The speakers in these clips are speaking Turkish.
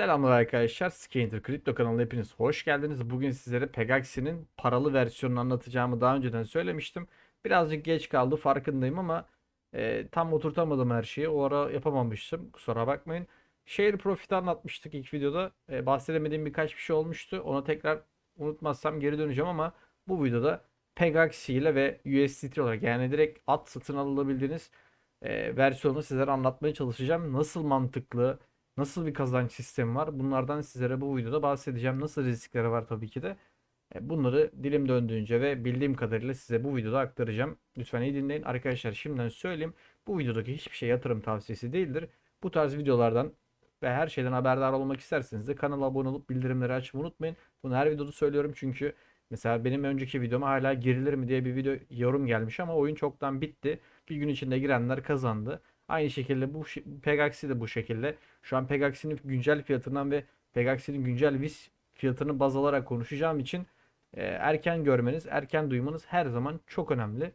Selamlar arkadaşlar. Scainter Kripto kanalına hepiniz hoş geldiniz. Bugün sizlere Pegaxi'nin paralı versiyonunu anlatacağımı daha önceden söylemiştim. Birazcık geç kaldı farkındayım ama e, tam oturtamadım her şeyi. O ara yapamamıştım. Kusura bakmayın. Share Profit'i anlatmıştık ilk videoda. E, bahsedemediğim birkaç bir şey olmuştu. Ona tekrar unutmazsam geri döneceğim ama bu videoda Pegaxi ile ve USDT olarak yani direkt at satın alabildiğiniz e, versiyonu sizlere anlatmaya çalışacağım. Nasıl mantıklı, Nasıl bir kazanç sistemi var? Bunlardan sizlere bu videoda bahsedeceğim. Nasıl riskleri var tabii ki de. E, Bunları dilim döndüğünce ve bildiğim kadarıyla size bu videoda aktaracağım. Lütfen iyi dinleyin. Arkadaşlar şimdiden söyleyeyim. Bu videodaki hiçbir şey yatırım tavsiyesi değildir. Bu tarz videolardan ve her şeyden haberdar olmak isterseniz de kanala abone olup bildirimleri açmayı unutmayın. Bunu her videoda söylüyorum çünkü mesela benim önceki videoma hala girilir mi diye bir video yorum gelmiş ama oyun çoktan bitti. Bir gün içinde girenler kazandı. Aynı şekilde bu Pegaxi de bu şekilde. Şu an Pegaxi'nin güncel fiyatından ve Pegaxi'nin güncel VIS fiyatını baz alarak konuşacağım için e, erken görmeniz, erken duymanız her zaman çok önemli.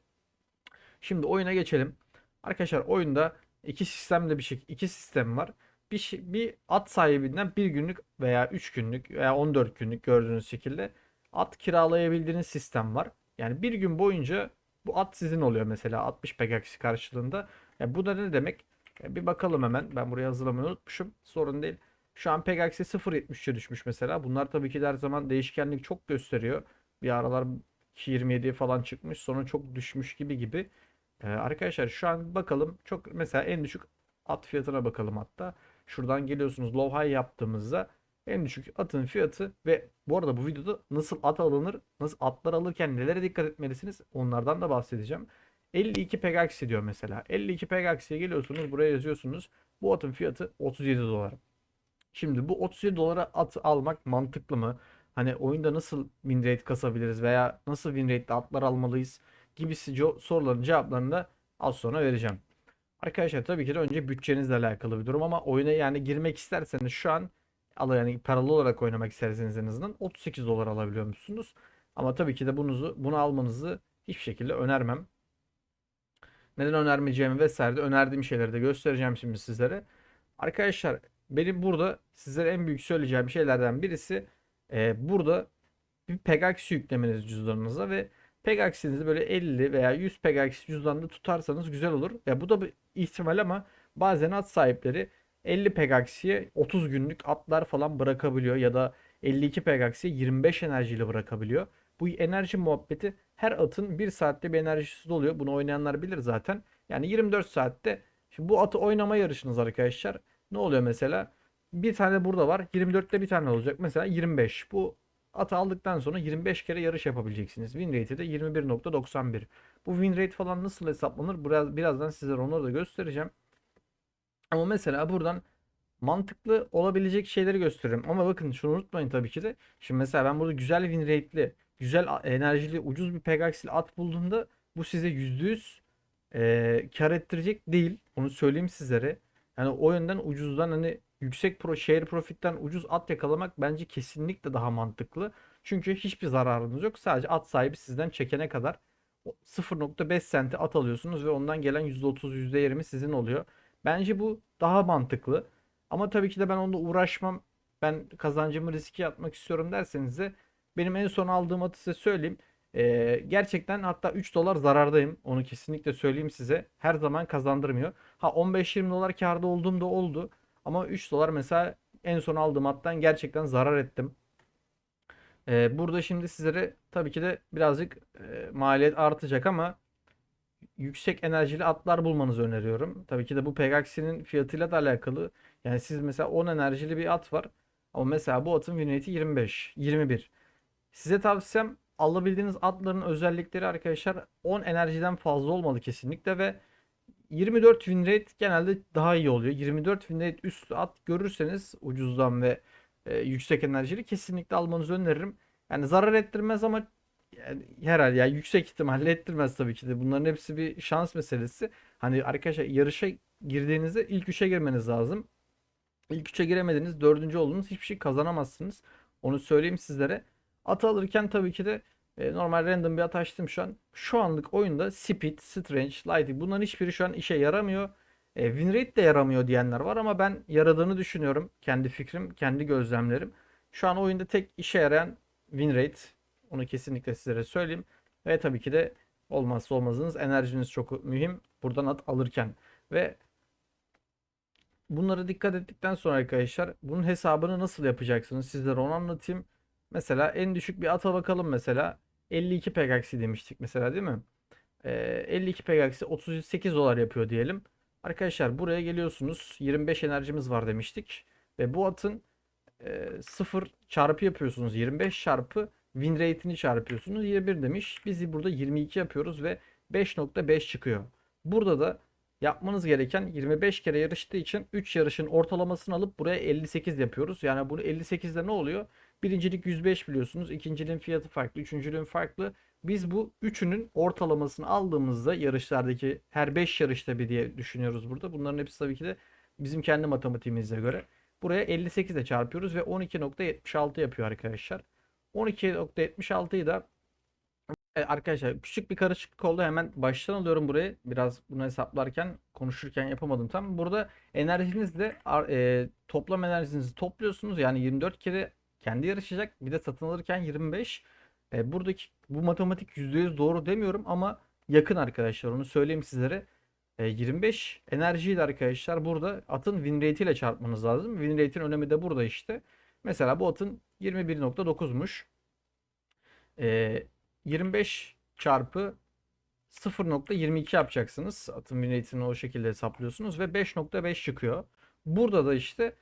Şimdi oyuna geçelim. Arkadaşlar oyunda iki sistemde bir şey, iki sistem var. Bir, bir at sahibinden bir günlük veya 3 günlük veya 14 günlük gördüğünüz şekilde at kiralayabildiğiniz sistem var. Yani bir gün boyunca bu at sizin oluyor mesela 60 Pegaxi karşılığında. Ya bu da ne demek? Ya bir bakalım hemen. Ben buraya hazırlamayı unutmuşum. Sorun değil. Şu an Pegax'i 0.73'e düşmüş mesela. Bunlar tabii ki her zaman değişkenlik çok gösteriyor. Bir aralar 2.27'ye falan çıkmış. Sonra çok düşmüş gibi gibi. Ee, arkadaşlar şu an bakalım. Çok mesela en düşük at fiyatına bakalım hatta. Şuradan geliyorsunuz low high yaptığımızda en düşük atın fiyatı ve bu arada bu videoda nasıl at alınır, nasıl atlar alırken nelere dikkat etmelisiniz onlardan da bahsedeceğim. 52 Pegaxi diyor mesela. 52 Pegaxi'ye geliyorsunuz buraya yazıyorsunuz. Bu atın fiyatı 37 dolar. Şimdi bu 37 dolara at almak mantıklı mı? Hani oyunda nasıl win rate kasabiliriz veya nasıl win rate'de atlar almalıyız gibisi soruların cevaplarını da az sonra vereceğim. Arkadaşlar tabii ki de önce bütçenizle alakalı bir durum ama oyuna yani girmek isterseniz şu an yani paralı olarak oynamak isterseniz en azından 38 dolar alabiliyor musunuz? Ama tabii ki de bunu, bunu almanızı hiçbir şekilde önermem. Neden önermeyeceğimi vesaire de önerdiğim şeyleri de göstereceğim şimdi sizlere. Arkadaşlar benim burada sizlere en büyük söyleyeceğim şeylerden birisi e, burada bir Pegaxi yüklemeniz cüzdanınıza ve Pegaxi'nizi böyle 50 veya 100 Pegaxi cüzdanında tutarsanız güzel olur. Ya bu da bir ihtimal ama bazen at sahipleri 50 Pegaxi'ye 30 günlük atlar falan bırakabiliyor ya da 52 Pegaxi'ye 25 enerjiyle bırakabiliyor. Bu enerji muhabbeti her atın 1 saatte bir enerjisi doluyor. Bunu oynayanlar bilir zaten. Yani 24 saatte şimdi bu atı oynama yarışınız arkadaşlar. Ne oluyor mesela? Bir tane burada var. 24'te bir tane olacak. Mesela 25. Bu atı aldıktan sonra 25 kere yarış yapabileceksiniz. Win rate'i de 21.91. Bu win rate falan nasıl hesaplanır? Biraz, birazdan sizlere onları da göstereceğim. Ama mesela buradan mantıklı olabilecek şeyleri gösteririm. Ama bakın şunu unutmayın tabii ki de. Şimdi mesela ben burada güzel win rate'li güzel enerjili ucuz bir Pegax'li at bulduğunda bu size %100 e, kar ettirecek değil. Onu söyleyeyim sizlere. Yani o yönden ucuzdan hani yüksek pro share profitten ucuz at yakalamak bence kesinlikle daha mantıklı. Çünkü hiçbir zararınız yok. Sadece at sahibi sizden çekene kadar 0.5 senti at alıyorsunuz ve ondan gelen %30 %20 sizin oluyor. Bence bu daha mantıklı. Ama tabii ki de ben onunla uğraşmam. Ben kazancımı riske atmak istiyorum derseniz de benim en son aldığım atı size söyleyeyim. Ee, gerçekten hatta 3 dolar zarardayım. Onu kesinlikle söyleyeyim size. Her zaman kazandırmıyor. Ha 15-20 dolar karda olduğum da oldu. Ama 3 dolar mesela en son aldığım attan gerçekten zarar ettim. Ee, burada şimdi sizlere tabii ki de birazcık e, maliyet artacak ama yüksek enerjili atlar bulmanızı öneriyorum. Tabii ki de bu Pegaxi'nin fiyatıyla da alakalı. Yani siz mesela 10 enerjili bir at var. Ama mesela bu atın win rate'i 25, 21. Size tavsiyem alabildiğiniz atların özellikleri arkadaşlar 10 enerjiden fazla olmalı kesinlikle ve 24 win rate genelde daha iyi oluyor. 24 win rate üstü at görürseniz ucuzdan ve e, yüksek enerjili kesinlikle almanızı öneririm. Yani zarar ettirmez ama yani herhalde yani yüksek ihtimalle ettirmez tabii ki de. Bunların hepsi bir şans meselesi. Hani arkadaşlar yarışa girdiğinizde ilk 3'e girmeniz lazım. İlk 3'e giremediniz, dördüncü oldunuz hiçbir şey kazanamazsınız. Onu söyleyeyim sizlere. At alırken tabii ki de e, normal random bir at açtım şu an. Şu anlık oyunda Speed, Strange, Lighting bunların hiçbiri şu an işe yaramıyor. E, win rate de yaramıyor diyenler var ama ben yaradığını düşünüyorum. Kendi fikrim, kendi gözlemlerim. Şu an oyunda tek işe yarayan win rate. Onu kesinlikle sizlere söyleyeyim. Ve tabii ki de olmazsa olmazınız enerjiniz çok mühim buradan at alırken. Ve bunlara dikkat ettikten sonra arkadaşlar bunun hesabını nasıl yapacaksınız sizlere onu anlatayım. Mesela en düşük bir ata bakalım mesela. 52 Pegaxi demiştik mesela değil mi? Ee, 52 Pegaxi 38 dolar yapıyor diyelim. Arkadaşlar buraya geliyorsunuz. 25 enerjimiz var demiştik. Ve bu atın e, 0 çarpı yapıyorsunuz. 25 çarpı win rate'ini çarpıyorsunuz. 21 demiş. Biz burada 22 yapıyoruz ve 5.5 çıkıyor. Burada da yapmanız gereken 25 kere yarıştığı için 3 yarışın ortalamasını alıp buraya 58 yapıyoruz. Yani bunu 58'de ne oluyor? Birincilik 105 biliyorsunuz. İkinciliğin fiyatı farklı. Üçüncülüğün farklı. Biz bu üçünün ortalamasını aldığımızda yarışlardaki her 5 yarışta bir diye düşünüyoruz burada. Bunların hepsi tabii ki de bizim kendi matematiğimize göre. Buraya 58 ile çarpıyoruz ve 12.76 yapıyor arkadaşlar. 12.76'yı da e, arkadaşlar küçük bir karışıklık oldu. Hemen baştan alıyorum burayı. Biraz bunu hesaplarken konuşurken yapamadım tam. Burada enerjinizle ar- e, toplam enerjinizi topluyorsunuz. Yani 24 kere kendi yarışacak. Bir de satın alırken 25. E, buradaki bu matematik %100 doğru demiyorum ama yakın arkadaşlar. Onu söyleyeyim sizlere. E, 25 enerjiyi de arkadaşlar burada atın win rate ile çarpmanız lazım. Win rate'in önemi de burada işte. Mesela bu atın 21.9'muş. E, 25 çarpı 0.22 yapacaksınız. Atın win rate'ini o şekilde hesaplıyorsunuz ve 5.5 çıkıyor. Burada da işte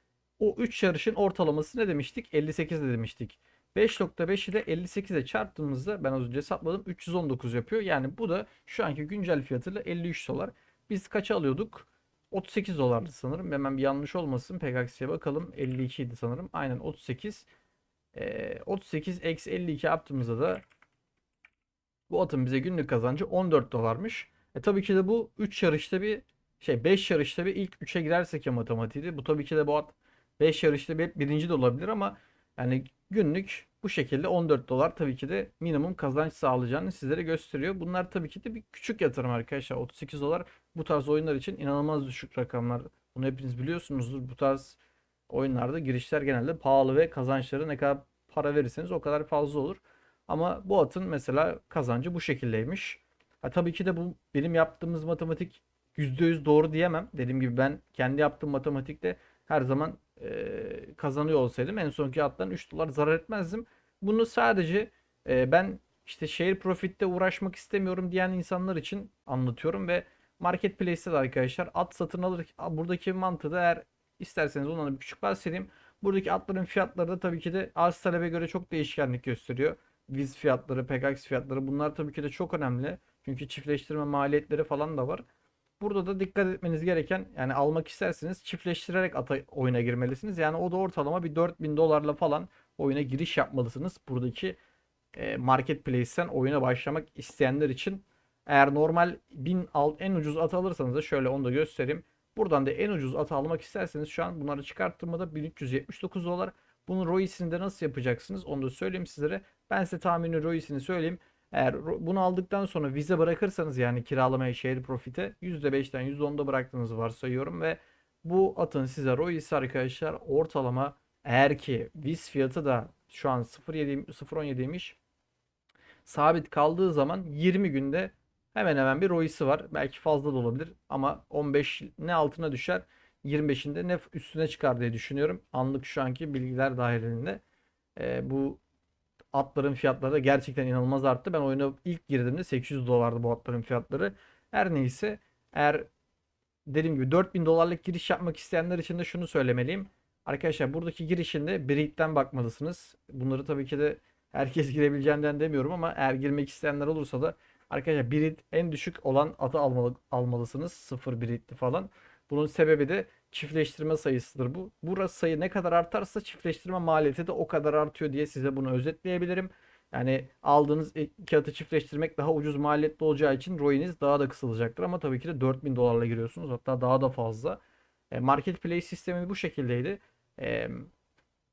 o 3 yarışın ortalaması ne demiştik? 58 de demiştik. 5.5'i de 58'e çarptığımızda ben az önce hesapladım 319 yapıyor. Yani bu da şu anki güncel fiyatıyla 53 dolar. Biz kaça alıyorduk? 38 dolardı sanırım. Hemen bir yanlış olmasın. Pegasus'e bakalım. 52 idi sanırım. Aynen 38. Ee, 38 eksi 52 yaptığımızda da bu atın bize günlük kazancı 14 dolarmış. E tabii ki de bu 3 yarışta bir şey 5 yarışta bir ilk 3'e girersek ya matematiği. Bu tabii ki de bu at 5 yarışta bir birinci de olabilir ama yani günlük bu şekilde 14 dolar tabii ki de minimum kazanç sağlayacağını sizlere gösteriyor. Bunlar tabii ki de bir küçük yatırım arkadaşlar. 38 dolar bu tarz oyunlar için inanılmaz düşük rakamlar. Bunu hepiniz biliyorsunuzdur. Bu tarz oyunlarda girişler genelde pahalı ve kazançları ne kadar para verirseniz o kadar fazla olur. Ama bu atın mesela kazancı bu şekildeymiş. Ha, tabii ki de bu benim yaptığımız matematik %100 doğru diyemem. Dediğim gibi ben kendi yaptığım matematikte her zaman e, kazanıyor olsaydım en sonki attan 3 dolar zarar etmezdim. Bunu sadece e, ben işte share profit'te uğraşmak istemiyorum diyen insanlar için anlatıyorum ve marketplace'te de arkadaşlar at satın alır buradaki mantığı da eğer isterseniz ondan bir küçük bahsedeyim. Buradaki atların fiyatları da tabii ki de arz talebe göre çok değişkenlik gösteriyor. Viz fiyatları, Pegasus fiyatları bunlar tabii ki de çok önemli. Çünkü çiftleştirme maliyetleri falan da var. Burada da dikkat etmeniz gereken yani almak isterseniz çiftleştirerek ata oyuna girmelisiniz. Yani o da ortalama bir 4000 dolarla falan oyuna giriş yapmalısınız. Buradaki e, marketplace'ten oyuna başlamak isteyenler için eğer normal 1000 alt en ucuz at alırsanız da şöyle onu da göstereyim. Buradan da en ucuz at almak isterseniz şu an bunları çıkarttığımda 1379 dolar. Bunun ROI'sini de nasıl yapacaksınız onu da söyleyeyim sizlere. Ben size tahmini ROI'sini söyleyeyim. Eğer bunu aldıktan sonra vize bırakırsanız yani kiralamaya share profit'e %5'ten %10'da bıraktığınızı varsayıyorum ve bu atın size ROI'si arkadaşlar ortalama eğer ki viz fiyatı da şu an 0.7 0.17'ymiş sabit kaldığı zaman 20 günde hemen hemen bir ROI'si var. Belki fazla da olabilir ama 15 ne altına düşer 25'inde ne üstüne çıkar diye düşünüyorum. Anlık şu anki bilgiler dahilinde. E, bu atların fiyatları da gerçekten inanılmaz arttı. Ben oyuna ilk girdiğimde 800 dolardı bu atların fiyatları. Her neyse eğer dediğim gibi 4000 dolarlık giriş yapmak isteyenler için de şunu söylemeliyim. Arkadaşlar buradaki girişinde Breed'den bakmalısınız. Bunları tabii ki de herkes girebileceğinden demiyorum ama eğer girmek isteyenler olursa da arkadaşlar Breed en düşük olan atı almalı, almalısınız. 0 Breed'li falan. Bunun sebebi de çiftleştirme sayısıdır bu. Burası sayı ne kadar artarsa çiftleştirme maliyeti de o kadar artıyor diye size bunu özetleyebilirim. Yani aldığınız atı çiftleştirmek daha ucuz maliyetli olacağı için ROI'niz daha da kısılacaktır. Ama tabii ki de 4000 dolarla giriyorsunuz. Hatta daha da fazla. E, marketplace sistemi bu şekildeydi. E,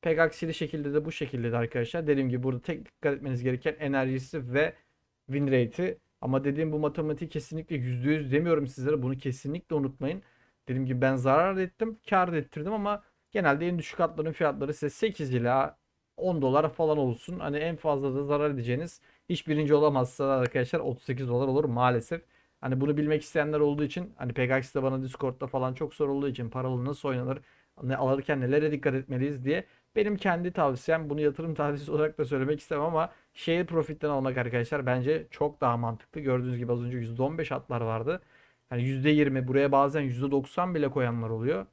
Pegaxili şekilde de bu şekildeydi arkadaşlar. Dediğim gibi burada tek dikkat etmeniz gereken enerjisi ve win rate'i. Ama dediğim bu matematiği kesinlikle %100 demiyorum sizlere. Bunu kesinlikle unutmayın. Dediğim gibi ben zarar ettim, kar ettirdim ama genelde en düşük hatların fiyatları size 8 ila 10 dolar falan olsun. Hani en fazla da zarar edeceğiniz hiç birinci olamazsa arkadaşlar 38 dolar olur maalesef. Hani bunu bilmek isteyenler olduğu için hani Pegasus'ta bana Discord'da falan çok sorulduğu için paralı nasıl oynanır, ne alırken nelere dikkat etmeliyiz diye benim kendi tavsiyem bunu yatırım tavsiyesi olarak da söylemek istemem ama share profit'ten almak arkadaşlar bence çok daha mantıklı. Gördüğünüz gibi az önce %15 hatlar vardı. Hani %20 buraya bazen %90 bile koyanlar oluyor.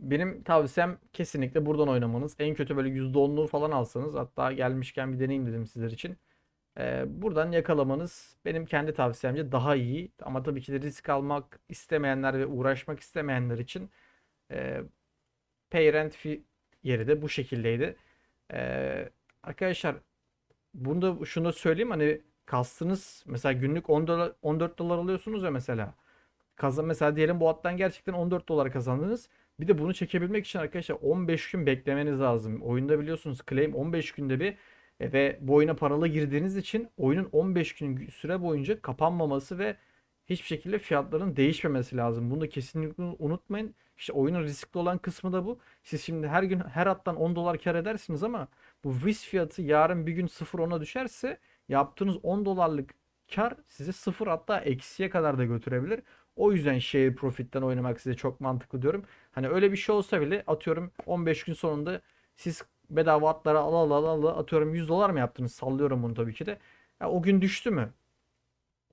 Benim tavsiyem kesinlikle buradan oynamanız. En kötü böyle %10'luğu falan alsanız hatta gelmişken bir deneyim dedim sizler için. Ee, buradan yakalamanız benim kendi tavsiyemce daha iyi. Ama tabii ki de risk almak istemeyenler ve uğraşmak istemeyenler için e, pay rent fee yeri de bu şekildeydi. Ee, arkadaşlar bunu da şunu da söyleyeyim hani kastınız mesela günlük 10 dolar 14 dolar alıyorsunuz ya mesela. Kazan mesela diyelim bu hattan gerçekten 14 dolar kazandınız. Bir de bunu çekebilmek için arkadaşlar 15 gün beklemeniz lazım. Oyunda biliyorsunuz claim 15 günde bir e, ve bu oyuna paralı girdiğiniz için oyunun 15 gün süre boyunca kapanmaması ve hiçbir şekilde fiyatların değişmemesi lazım. Bunu da kesinlikle unutmayın. İşte oyunun riskli olan kısmı da bu. Siz şimdi her gün her hattan 10 dolar kar edersiniz ama bu risk fiyatı yarın bir gün 0.10'a düşerse yaptığınız 10 dolarlık kar size 0 hatta eksiye kadar da götürebilir. O yüzden share profit'ten oynamak size çok mantıklı diyorum. Hani öyle bir şey olsa bile atıyorum 15 gün sonunda siz bedava atları ala ala ala ala atıyorum 100 dolar mı yaptınız? Sallıyorum bunu tabii ki de. Ya o gün düştü mü?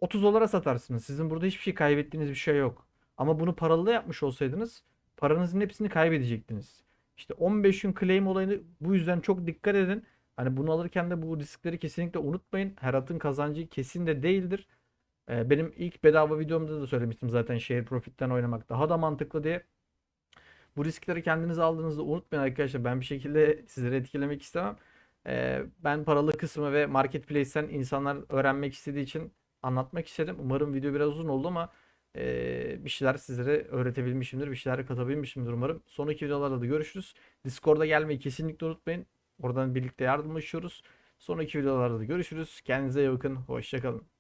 30 dolara satarsınız. Sizin burada hiçbir şey kaybettiğiniz bir şey yok. Ama bunu paralı yapmış olsaydınız paranızın hepsini kaybedecektiniz. İşte 15 gün claim olayını bu yüzden çok dikkat edin. Hani bunu alırken de bu riskleri kesinlikle unutmayın. Her atın kazancı kesin de değildir. Ee, benim ilk bedava videomda da söylemiştim zaten share profit'ten oynamak daha da mantıklı diye. Bu riskleri kendiniz aldığınızda unutmayın arkadaşlar. Ben bir şekilde sizleri etkilemek istemem. Ee, ben paralı kısmı ve marketplace'ten insanlar öğrenmek istediği için anlatmak istedim. Umarım video biraz uzun oldu ama e, bir şeyler sizlere öğretebilmişimdir. Bir şeyler katabilmişimdir umarım. Sonraki videolarda da görüşürüz. Discord'a gelmeyi kesinlikle unutmayın. Oradan birlikte yardımlaşıyoruz. Sonraki videolarda da görüşürüz. Kendinize iyi bakın. Hoşçakalın.